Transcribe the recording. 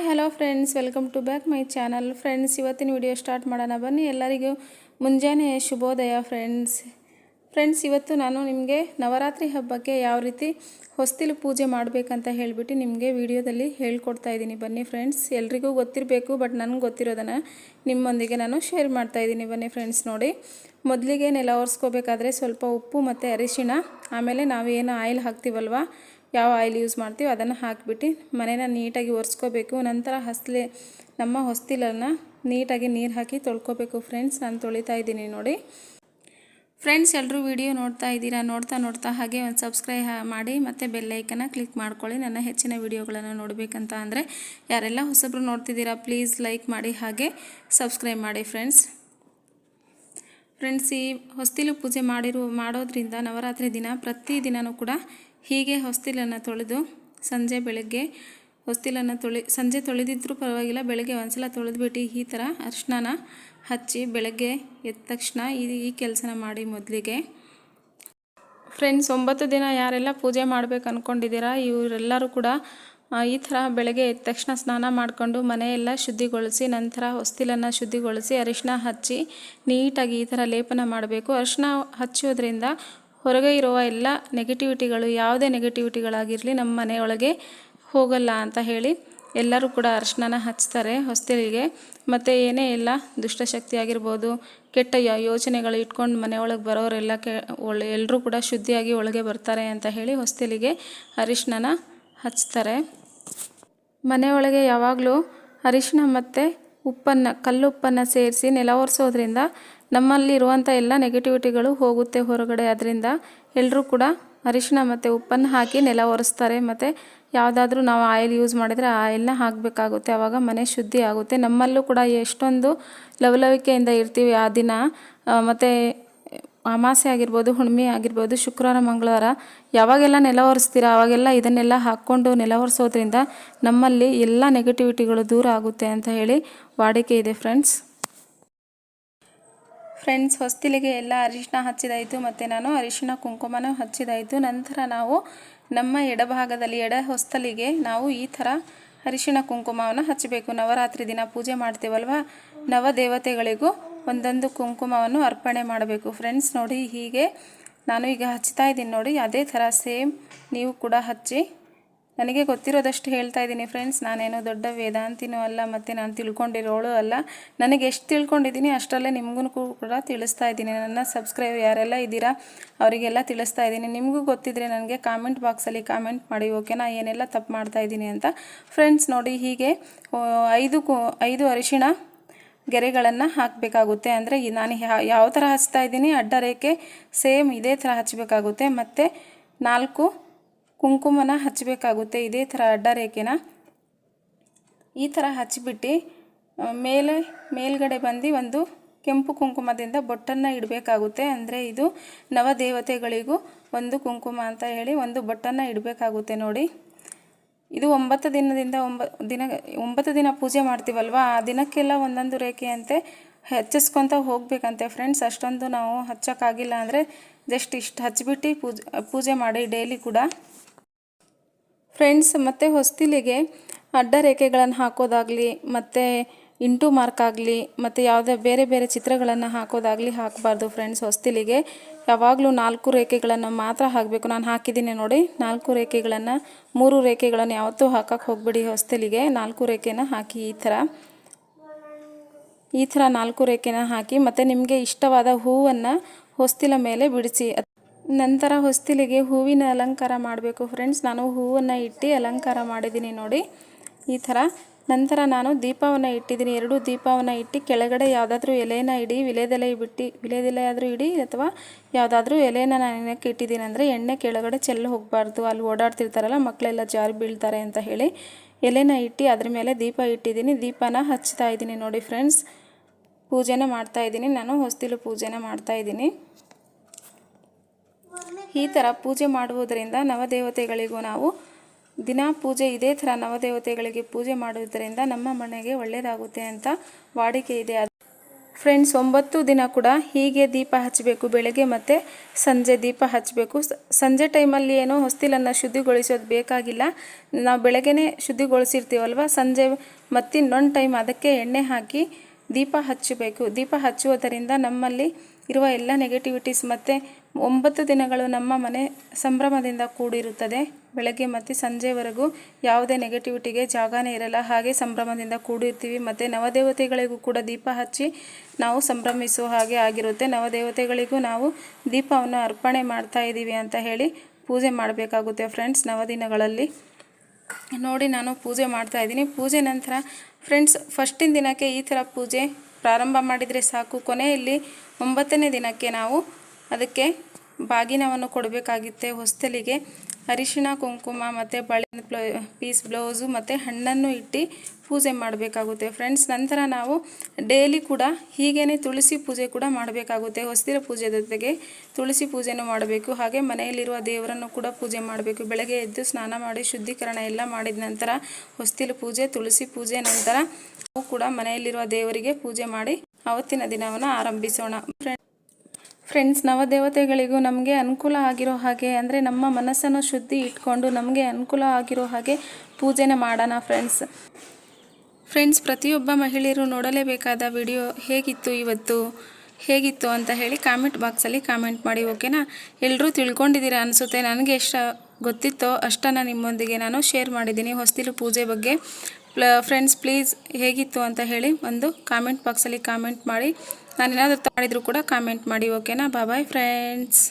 Hi, hello friends, welcome to back my channel. Friends, ಇವತ್ತಿನ video start ಮಾಡೋಣ. ಬನ್ನಿ ಎಲ್ಲರಿಗೂ ಮುಂಜಾನೆ ಶುಭೋದಯ ಫ್ರೆಂಡ್ಸ್. ಫ್ರೆಂಡ್ಸ್, ಇವತ್ತು ನಾನು ನಿಮಗೆ ನವರಾತ್ರಿ ಹಬ್ಬಕ್ಕೆ ಯಾವ ರೀತಿ ಹೊಸ್ತಿಲು ಪೂಜೆ ಮಾಡಬೇಕಂತ ಹೇಳಿಬಿಟ್ಟು ನಿಮಗೆ ವಿಡಿಯೋದಲ್ಲಿ ಹೇಳ್ಕೊಡ್ತಾ ಇದ್ದೀನಿ. ಬನ್ನಿ ಫ್ರೆಂಡ್ಸ್, ಎಲ್ರಿಗೂ ಗೊತ್ತಿರಬೇಕು, ಬಟ್ ನನಗೆ ಗೊತ್ತಿರೋದನ್ನು ನಿಮ್ಮೊಂದಿಗೆ ನಾನು ಶೇರ್ ಮಾಡ್ತಾ ಇದ್ದೀನಿ. ಬನ್ನಿ ಫ್ರೆಂಡ್ಸ್, ನೋಡಿ. ಮೊದಲಿಗೆ ನೆಲ ಒರೆಸ್ಕೋಬೇಕಾದ್ರೆ ಸ್ವಲ್ಪ ಉಪ್ಪು ಮತ್ತು ಅರಿಶಿಣ, ಆಮೇಲೆ ನಾವೇನು ಆಯಿಲ್ ಹಾಕ್ತೀವಲ್ವ? ಯಾವ ಆಯಿಲ್ ಯೂಸ್ ಮಾಡ್ತೀವಿ ಅದನ್ನು ಹಾಕಿಬಿಟ್ಟು ಮನೇನ ನೀಟಾಗಿ ಒರೆಸ್ಕೋಬೇಕು. ನಂತರ ಹಸ್ಲೆ ನಮ್ಮ ಹೊಸ್ತಿಲನ್ನು ನೀಟಾಗಿ ನೀರು ಹಾಕಿ ತೊಳ್ಕೊಬೇಕು ಫ್ರೆಂಡ್ಸ್. ನಾನು ತೊಳಿತಾ ಇದ್ದೀನಿ ನೋಡಿ. ಫ್ರೆಂಡ್ಸ್ ಎಲ್ಲರೂ ವಿಡಿಯೋ ನೋಡ್ತಾ ಇದ್ದೀರಾ? ನೋಡ್ತಾ ನೋಡ್ತಾ ಹಾಗೆ ಒಂದು ಸಬ್ಸ್ಕ್ರೈಬ್ ಮಾಡಿ ಮತ್ತು ಬೆಲ್ಲೈಕನ್ನ ಕ್ಲಿಕ್ ಮಾಡ್ಕೊಳ್ಳಿ. ನನ್ನ ಹೆಚ್ಚಿನ ವಿಡಿಯೋಗಳನ್ನು ನೋಡಬೇಕಂತ ಅಂದರೆ ಯಾರೆಲ್ಲ ಹೊಸಬ್ರು ನೋಡ್ತಿದ್ದೀರಾ, ಪ್ಲೀಸ್ ಲೈಕ್ ಮಾಡಿ ಹಾಗೆ ಸಬ್ಸ್ಕ್ರೈಬ್ ಮಾಡಿ ಫ್ರೆಂಡ್ಸ್. ಫ್ರೆಂಡ್ಸ್, ಈ ಹೊಸ್ತಿಲು ಪೂಜೆ ಮಾಡಿರುವ ಮಾಡೋದ್ರಿಂದ ನವರಾತ್ರಿ ದಿನ ಪ್ರತಿ ದಿನವೂ ಕೂಡ ಹೀಗೆ ಹೊಸ್ತಿಲನ್ನು ತೊಳೆದು ಸಂಜೆ ಬೆಳಗ್ಗೆ ಹೊಸ್ತಿಲನ್ನು ತೊಳಿ ಸಂಜೆ ತೊಳೆದಿದ್ದರೂ ಪರವಾಗಿಲ್ಲ, ಬೆಳಗ್ಗೆ ಒಂದ್ಸಲ ತೊಳೆದ್ಬಿಟ್ಟು ಈ ಥರ ಅರ್ಶಿನ ಹಚ್ಚಿ ಬೆಳಗ್ಗೆ ಎದ್ದ ತಕ್ಷಣ ಈ ಈ ಕೆಲಸನ ಮಾಡಿ ಮೊದಲಿಗೆ. ಫ್ರೆಂಡ್ಸ್ ಒಂಬತ್ತು ದಿನ ಯಾರೆಲ್ಲ ಪೂಜೆ ಮಾಡಬೇಕು ಅಂದ್ಕೊಂಡಿದ್ದೀರಾ ಇವರೆಲ್ಲರೂ ಕೂಡ ಈ ಥರ ಬೆಳಗ್ಗೆ ಎದ್ದ ತಕ್ಷಣ ಸ್ನಾನ ಮಾಡಿಕೊಂಡು ಮನೆಯೆಲ್ಲ ಶುದ್ಧಿಗೊಳಿಸಿ, ನಂತರ ಹೊಸ್ತಿಲನ್ನು ಶುದ್ಧಿಗೊಳಿಸಿ ಅರಿಶಿನ ಹಚ್ಚಿ ನೀಟಾಗಿ ಈ ಥರ ಲೇಪನ ಮಾಡಬೇಕು. ಅರಿಶಿನ ಹಚ್ಚೋದ್ರಿಂದ ಹೊರಗೆ ಇರುವ ಎಲ್ಲ ನೆಗೆಟಿವಿಟಿಗಳು ಯಾವುದೇ ನೆಗೆಟಿವಿಟಿಗಳಾಗಿರಲಿ ನಮ್ಮ ಮನೆಯೊಳಗೆ ಹೋಗಲ್ಲ ಅಂತ ಹೇಳಿ ಎಲ್ಲರೂ ಕೂಡ ಅರ್ಶನನ ಹಚ್ತಾರೆ ಹೊಸ್ತಿಲಿಗೆ. ಮತ್ತು ಏನೇ ಎಲ್ಲ ದುಷ್ಟಶಕ್ತಿ ಆಗಿರ್ಬೋದು, ಕೆಟ್ಟ ಯೋಚನೆಗಳು ಇಟ್ಕೊಂಡು ಮನೆಯೊಳಗೆ ಬರೋರೆಲ್ಲ ಕೆ, ಒಳ್ಳೆ ಎಲ್ಲರೂ ಕೂಡ ಶುದ್ಧಿಯಾಗಿ ಒಳಗೆ ಬರ್ತಾರೆ ಅಂತ ಹೇಳಿ ಹೊಸ್ತಿಲಿಗೆ ಅರಿಶಿನ ಹಚ್ತಾರೆ. ಮನೆಯೊಳಗೆ ಯಾವಾಗಲೂ ಅರಿಶಿನ ಮತ್ತು ಉಪ್ಪನ್ನು, ಕಲ್ಲುಪ್ಪನ್ನು ಸೇರಿಸಿ ನೆಲ ಒರೆಸೋದ್ರಿಂದ ನಮ್ಮಲ್ಲಿರುವಂಥ ಎಲ್ಲ ನೆಗೆಟಿವಿಟಿಗಳು ಹೋಗುತ್ತೆ ಹೊರಗಡೆ. ಅದರಿಂದ ಎಲ್ಲರೂ ಕೂಡ ಅರಿಶಿನ ಮತ್ತು ಉಪ್ಪನ್ನು ಹಾಕಿ ನೆಲ ಒರೆಸ್ತಾರೆ. ಮತ್ತು ಯಾವುದಾದ್ರೂ ನಾವು ಆಯಿಲ್ ಯೂಸ್ ಮಾಡಿದರೆ ಆ ಆಯಿಲ್ನ ಹಾಕಬೇಕಾಗುತ್ತೆ. ಆವಾಗ ಮನೆ ಶುದ್ಧಿ ಆಗುತ್ತೆ. ನಮ್ಮಲ್ಲೂ ಕೂಡ ಎಷ್ಟೊಂದು ಲವಲವಿಕೆಯಿಂದ ಇರ್ತೀವಿ ಆ ದಿನ. ಮತ್ತು ಅಮಾಸೆ ಆಗಿರ್ಬೋದು ಹುಣ್ಮೆ ಆಗಿರ್ಬೋದು, ಶುಕ್ರವಾರ, ಮಂಗಳವಾರ, ಯಾವಾಗೆಲ್ಲ ನೆಲ ಒರೆಸ್ತೀರ ಆವಾಗೆಲ್ಲ ಇದನ್ನೆಲ್ಲ ಹಾಕ್ಕೊಂಡು ನೆಲ ಒರೆಸೋದ್ರಿಂದ ನಮ್ಮಲ್ಲಿ ಎಲ್ಲ ನೆಗೆಟಿವಿಟಿಗಳು ದೂರ ಆಗುತ್ತೆ ಅಂತ ಹೇಳಿ ವಾಡಿಕೆ ಇದೆ ಫ್ರೆಂಡ್ಸ್ ಫ್ರೆಂಡ್ಸ್, ಹೊಸ್ತಿಲಿಗೆ ಎಲ್ಲ ಅರಿಶಿನ ಹಚ್ಚಿದಾಯಿತು ಮತ್ತು ನಾನು ಅರಿಶಿನ ಕುಂಕುಮನ ಹಚ್ಚಿದಾಯಿತು. ನಂತರ ನಾವು ನಮ್ಮ ಎಡಭಾಗದಲ್ಲಿ, ಎಡ ಹೊಸ್ತಲಿಗೆ ನಾವು ಈ ಥರ ಅರಿಶಿನ ಕುಂಕುಮವನ್ನು ಹಚ್ಚಬೇಕು. ನವರಾತ್ರಿ ದಿನ ಪೂಜೆ ಮಾಡ್ತೇವಲ್ವ? ನವ ದೇವತೆಗಳಿಗೂ ಒಂದೊಂದು ಕುಂಕುಮವನ್ನು ಅರ್ಪಣೆ ಮಾಡಬೇಕು. ಫ್ರೆಂಡ್ಸ್, ನೋಡಿ ಹೀಗೆ ನಾನು ಈಗ ಹಚ್ತಾ ಇದ್ದೀನಿ ನೋಡಿ, ಅದೇ ಥರ ಸೇಮ್ ನೀವು ಕೂಡ ಹಚ್ಚಿ ನನಗೆ ಗೊತ್ತಿರೋದಷ್ಟು ಹೇಳ್ತಾ ಇದ್ದೀನಿ ಫ್ರೆಂಡ್ಸ್ ನಾನೇನೋ ದೊಡ್ಡ ವೇದಾಂತಿನೂ ಅಲ್ಲ, ಮತ್ತು ನಾನು ತಿಳ್ಕೊಂಡಿರೋಳು ಅಲ್ಲ. ನನಗೆ ಎಷ್ಟು ತಿಳ್ಕೊಂಡಿದ್ದೀನಿ ಅಷ್ಟರಲ್ಲೇ ನಿಮಗೂ ಕೂಡ ತಿಳಿಸ್ತಾ ಇದ್ದೀನಿ. ನನ್ನ ಸಬ್ಸ್ಕ್ರೈಬ್ ಯಾರೆಲ್ಲ ಇದ್ದೀರಾ, ಅವರಿಗೆಲ್ಲ ತಿಳಿಸ್ತಾ ಇದ್ದೀನಿ. ನಿಮಗೂ ಗೊತ್ತಿದ್ರೆ ನನಗೆ ಕಾಮೆಂಟ್ ಬಾಕ್ಸಲ್ಲಿ ಕಾಮೆಂಟ್ ಮಾಡಿ ಓಕೆನಾ ಏನೆಲ್ಲ ತಪ್ಪು ಮಾಡ್ತಾ ಇದ್ದೀನಿ ಅಂತ. ಫ್ರೆಂಡ್ಸ್ ನೋಡಿ ಹೀಗೆ ಐದು ಐದು ಅರಿಶಿಣ ಗೆರೆಗಳನ್ನು ಹಾಕಬೇಕಾಗುತ್ತೆ. ಅಂದರೆ ನಾನು ಯಾವ ಥರ ಹಚ್ತಾ ಇದ್ದೀನಿ, ಅಡ್ಡ ರೇಖೆ ಸೇಮ್ ಇದೇ ಥರ ಹಚ್ಚಬೇಕಾಗುತ್ತೆ ಮತ್ತು ನಾಲ್ಕು ಕುಂಕುಮನ ಹಚ್ಚಬೇಕಾಗುತ್ತೆ ಇದೇ ಥರ ಅಡ್ಡ ರೇಖೆನ ಈ ಥರ ಹಚ್ಚಿಬಿಟ್ಟು ಮೇಲೆ, ಮೇಲ್ಗಡೆ ಬಂದು ಒಂದು ಕೆಂಪು ಕುಂಕುಮದಿಂದ ಬೊಟ್ಟನ್ನು ಇಡಬೇಕಾಗುತ್ತೆ. ಅಂದರೆ ಇದು ನವದೇವತೆಗಳಿಗೂ ಒಂದು ಕುಂಕುಮ ಅಂತ ಹೇಳಿ ಒಂದು ಬೊಟ್ಟನ್ನು ಇಡಬೇಕಾಗುತ್ತೆ ನೋಡಿ. ಇದು ಒಂಬತ್ತು ದಿನದಿಂದ ಒಂಬ, ದಿನ, ಒಂಬತ್ತು ದಿನ ಪೂಜೆ ಮಾಡ್ತೀವಲ್ವ? ಆ ದಿನಕ್ಕೆಲ್ಲ ಒಂದೊಂದು ರೇಖೆಯಂತೆ ಹಚ್ಚಿಸ್ಕೊತ ಹೋಗಬೇಕಂತೆ ಫ್ರೆಂಡ್ಸ್. ಅಷ್ಟೊಂದು ನಾವು ಹಚ್ಚೋಕ್ಕಾಗಿಲ್ಲ ಅಂದರೆ ಜಸ್ಟ್ ಇಷ್ಟು ಹಚ್ಚಿಬಿಟ್ಟು ಪೂಜೆ ಪೂಜೆ ಮಾಡಿ ಡೈಲಿ ಕೂಡ. ಫ್ರೆಂಡ್ಸ್ ಮತ್ತು ಹೊಸ್ತಿಲಿಗೆ ಅಡ್ಡ ರೇಖೆಗಳನ್ನು ಹಾಕೋದಾಗಲಿ, ಮತ್ತು ಇಂಟು ಮಾರ್ಕ್ ಆಗಲಿ, ಮತ್ತು ಯಾವುದೇ ಬೇರೆ ಬೇರೆ ಚಿತ್ರಗಳನ್ನು ಹಾಕೋದಾಗಲಿ ಹಾಕಬಾರ್ದು ಫ್ರೆಂಡ್ಸ್ ಹೊಸ್ತಿಲಿಗೆ ಯಾವಾಗಲೂ ನಾಲ್ಕು ರೇಖೆಗಳನ್ನು ಮಾತ್ರ ಹಾಕಬೇಕು. ನಾನು ಹಾಕಿದ್ದೀನಿ ನೋಡಿ, ನಾಲ್ಕು ರೇಖೆಗಳನ್ನು, ಮೂರು ರೇಖೆಗಳನ್ನು ಯಾವತ್ತೂ ಹಾಕಕ್ಕೆ ಹೋಗ್ಬಿಡಿ ಹೊಸ್ತಿಲಿಗೆ. ನಾಲ್ಕು ರೇಖೆನ ಹಾಕಿ ಈ ಥರ. ಈ ಥರ ನಾಲ್ಕು ರೇಖೆನ ಹಾಕಿ ಮತ್ತು ನಿಮಗೆ ಇಷ್ಟವಾದ ಹೂವನ್ನು ಹೊಸ್ತಿಲ ಮೇಲೆ ಬಿಡಿಸಿ. ನಂತರ ಹೊಸ್ತಿಲಿಗೆ ಹೂವಿನ ಅಲಂಕಾರ ಮಾಡಬೇಕು ಫ್ರೆಂಡ್ಸ್. ನಾನು ಹೂವನ್ನು ಇಟ್ಟು ಅಲಂಕಾರ ಮಾಡಿದ್ದೀನಿ ನೋಡಿ. ಈ ಥರ. ನಂತರ ನಾನು ದೀಪವನ್ನು ಇಟ್ಟಿದ್ದೀನಿ. ಎರಡು ದೀಪವನ್ನು ಇಟ್ಟು ಕೆಳಗಡೆ ಯಾವುದಾದ್ರೂ ಎಲೆನ ಇಡಿ, ವಿಲೇದೆಲೆ ಬಿಟ್ಟು, ವಿಲೇದೆಲೆ ಆದರೂ ಇಡಿ ಅಥವಾ ಯಾವುದಾದ್ರೂ ಎಲೆನ ನಾನು ಇಟ್ಟಿದ್ದೀನಿ ಅಂದರೆ ಎಣ್ಣೆ ಕೆಳಗಡೆ ಚೆಲ್ಲು ಹೋಗಬಾರ್ದು. ಅಲ್ಲಿ ಓಡಾಡ್ತಿರ್ತಾರಲ್ಲ ಮಕ್ಕಳೆಲ್ಲ ಜಾರಿ ಬೀಳ್ತಾರೆ ಅಂತ ಹೇಳಿ ಎಲೆನ ಇಟ್ಟು ಅದ್ರ ಮೇಲೆ ದೀಪ ಇಟ್ಟಿದ್ದೀನಿ. ದೀಪನ ಹಚ್ತಾ ಇದ್ದೀನಿ ನೋಡಿ ಫ್ರೆಂಡ್ಸ್. ಪೂಜೆನ ಮಾಡ್ತಾ ಇದ್ದೀನಿ. ನಾನು ಹೊಸ್ತಿಲು ಪೂಜೆನ ಮಾಡ್ತಾ ಇದ್ದೀನಿ. ಈ ಥರ ಪೂಜೆ ಮಾಡುವುದರಿಂದ ನವದೇವತೆಗಳಿಗೂ ನಾವು ದಿನ ಪೂಜೆ ಇದೇ ಥರ ನವದೇವತೆಗಳಿಗೆ ಪೂಜೆ ಮಾಡುವುದರಿಂದ ನಮ್ಮ ಮನೆಗೆ ಒಳ್ಳೆಯದಾಗುತ್ತೆ ಅಂತ ವಾಡಿಕೆ ಇದೆ. ಫ್ರೆಂಡ್ಸ್ ಒಂಬತ್ತು ದಿನ ಕೂಡ ಹೀಗೆ ದೀಪ ಹಚ್ಚಬೇಕು, ಬೆಳಗ್ಗೆ ಮತ್ತು ಸಂಜೆ ದೀಪ ಹಚ್ಚಬೇಕು. ಸಂಜೆ ಟೈಮಲ್ಲಿ ಏನೋ ಹೊಸ್ತಿಲನ್ನು ಶುದ್ಧಿಗೊಳಿಸೋದು ಬೇಕಾಗಿಲ್ಲ. ನಾವು ಬೆಳಗ್ಗೆನೇ ಶುದ್ಧಿಗೊಳಿಸಿರ್ತೀವಲ್ವ? ಸಂಜೆ ಮತ್ತಿನ್ನೊಂದು ಟೈಮ್ ಅದಕ್ಕೆ ಎಣ್ಣೆ ಹಾಕಿ ದೀಪ ಹಚ್ಚಬೇಕು. ದೀಪ ಹಚ್ಚುವುದರಿಂದ ನಮ್ಮಲ್ಲಿ ಇರುವ ಎಲ್ಲ ನೆಗೆಟಿವಿಟೀಸ್ ಮತ್ತು ಒಂಬತ್ತು ದಿನಗಳು ನಮ್ಮ ಮನೆ ಸಂಭ್ರಮದಿಂದ ಕೂಡಿರುತ್ತದೆ. ಬೆಳಗ್ಗೆ ಮತ್ತು ಸಂಜೆವರೆಗೂ ಯಾವುದೇ ನೆಗೆಟಿವಿಟಿಗೆ ಜಾಗನೇ ಇರಲ್ಲ. ಹಾಗೆ ಸಂಭ್ರಮದಿಂದ ಕೂಡಿರ್ತೀವಿ. ಮತ್ತು ನವದೇವತೆಗಳಿಗೂ ಕೂಡ ದೀಪ ಹಚ್ಚಿ ನಾವು ಸಂಭ್ರಮಿಸುವ ಹಾಗೆ ಆಗಿರುತ್ತೆ. ನವದೇವತೆಗಳಿಗೂ ನಾವು ದೀಪವನ್ನು ಅರ್ಪಣೆ ಮಾಡ್ತಾ ಇದ್ದೀವಿ ಅಂತ ಹೇಳಿ ಪೂಜೆ ಮಾಡಬೇಕಾಗುತ್ತೆ ಫ್ರೆಂಡ್ಸ್ ನವದಿನಗಳಲ್ಲಿ. ನೋಡಿ ನಾನು ಪೂಜೆ ಮಾಡ್ತಾ ಇದ್ದೀನಿ. ಪೂಜೆ ನಂತರ ಫ್ರೆಂಡ್ಸ್ ಫಸ್ಟಿನ ದಿನಕ್ಕೆ ಈ ಥರ ಪೂಜೆ ಪ್ರಾರಂಭ ಮಾಡಿದರೆ ಸಾಕು. ಕೊನೆಯಲ್ಲಿ ಒಂಬತ್ತನೇ ದಿನಕ್ಕೆ ನಾವು ಅದಕ್ಕೆ ಬಾಗಿನವನ್ನು ಕೊಡಬೇಕಾಗಿತ್ತೆ. ಹೊಸ್ತಲಿಗೆ ಅರಿಶಿಣ, ಕುಂಕುಮ ಮತ್ತು ಬಳೆ, ಪೀಸ್, ಬ್ಲೌಸು ಮತ್ತು ಹಣ್ಣನ್ನು ಇಟ್ಟು ಪೂಜೆ ಮಾಡಬೇಕಾಗುತ್ತೆ. ಫ್ರೆಂಡ್ಸ್ ನಂತರ ನಾವು ಡೈಲಿ ಕೂಡ ಹೀಗೇ ತುಳಸಿ ಪೂಜೆ ಕೂಡ ಮಾಡಬೇಕಾಗುತ್ತೆ. ಹೊಸದಿರ ಪೂಜೆ ಜೊತೆಗೆ ತುಳಸಿ ಪೂಜೆನೂ ಮಾಡಬೇಕು. ಹಾಗೆ ಮನೆಯಲ್ಲಿರುವ ದೇವರನ್ನು ಕೂಡ ಪೂಜೆ ಮಾಡಬೇಕು. ಬೆಳಗ್ಗೆ ಎದ್ದು ಸ್ನಾನ ಮಾಡಿ ಶುದ್ಧೀಕರಣ ಎಲ್ಲ ಮಾಡಿದ ನಂತರ ಹೊಸ್ತಿಲು ಪೂಜೆ, ತುಳಸಿ ಪೂಜೆ, ನಂತರ ನಾವು ಕೂಡ ಮನೆಯಲ್ಲಿರುವ ದೇವರಿಗೆ ಪೂಜೆ ಮಾಡಿ ಅವತ್ತಿನ ದಿನವನ್ನು ಆರಂಭಿಸೋಣ. ಫ್ರೆಂಡ್ ಫ್ರೆಂಡ್ಸ್ ನವದೇವತೆಗಳಿಗೂ ನಮಗೆ ಅನುಕೂಲ ಆಗಿರೋ ಹಾಗೆ ಅಂದರೆ ನಮ್ಮ ಮನಸ್ಸನ್ನು ಶುದ್ಧಿ ಇಟ್ಕೊಂಡು ನಮಗೆ ಅನುಕೂಲ ಆಗಿರೋ ಹಾಗೆ ಪೂಜೆನ ಮಾಡೋಣ ಫ್ರೆಂಡ್ಸ್ ಫ್ರೆಂಡ್ಸ್ ಪ್ರತಿಯೊಬ್ಬ ಮಹಿಳೆಯರು ನೋಡಲೇಬೇಕಾದ ವಿಡಿಯೋ ಹೇಗಿತ್ತು ಇವತ್ತು? ಹೇಗಿತ್ತು ಅಂತ ಹೇಳಿ ಕಾಮೆಂಟ್ ಬಾಕ್ಸಲ್ಲಿ ಕಾಮೆಂಟ್ ಮಾಡಿ ಓಕೆನಾ ಎಲ್ಲರೂ ತಿಳ್ಕೊಂಡಿದ್ದೀರ ಅನಿಸುತ್ತೆ? ನನಗೆ ಎಷ್ಟು ಗೊತ್ತಿತ್ತೋ ಅಷ್ಟನ್ನು ನಿಮ್ಮೊಂದಿಗೆ ನಾನು ಶೇರ್ ಮಾಡಿದ್ದೀನಿ ಹೊಸ್ತಿಲು ಪೂಜೆ ಬಗ್ಗೆ. ಫ್ರೆಂಡ್ಸ್ ಪ್ಲೀಸ್ ಹೇಗಿತ್ತು ಅಂತ ಹೇಳಿ ಒಂದು ಕಾಮೆಂಟ್ ಬಾಕ್ಸಲ್ಲಿ ಕಾಮೆಂಟ್ ಮಾಡಿ. ನಾನು ಏನಾದರೂ ಮಾಡಿದರೂ ಕೂಡ ಕಾಮೆಂಟ್ ಮಾಡಿ ಓಕೆನಾ ಬಾಯ್ ಫ್ರೆಂಡ್ಸ್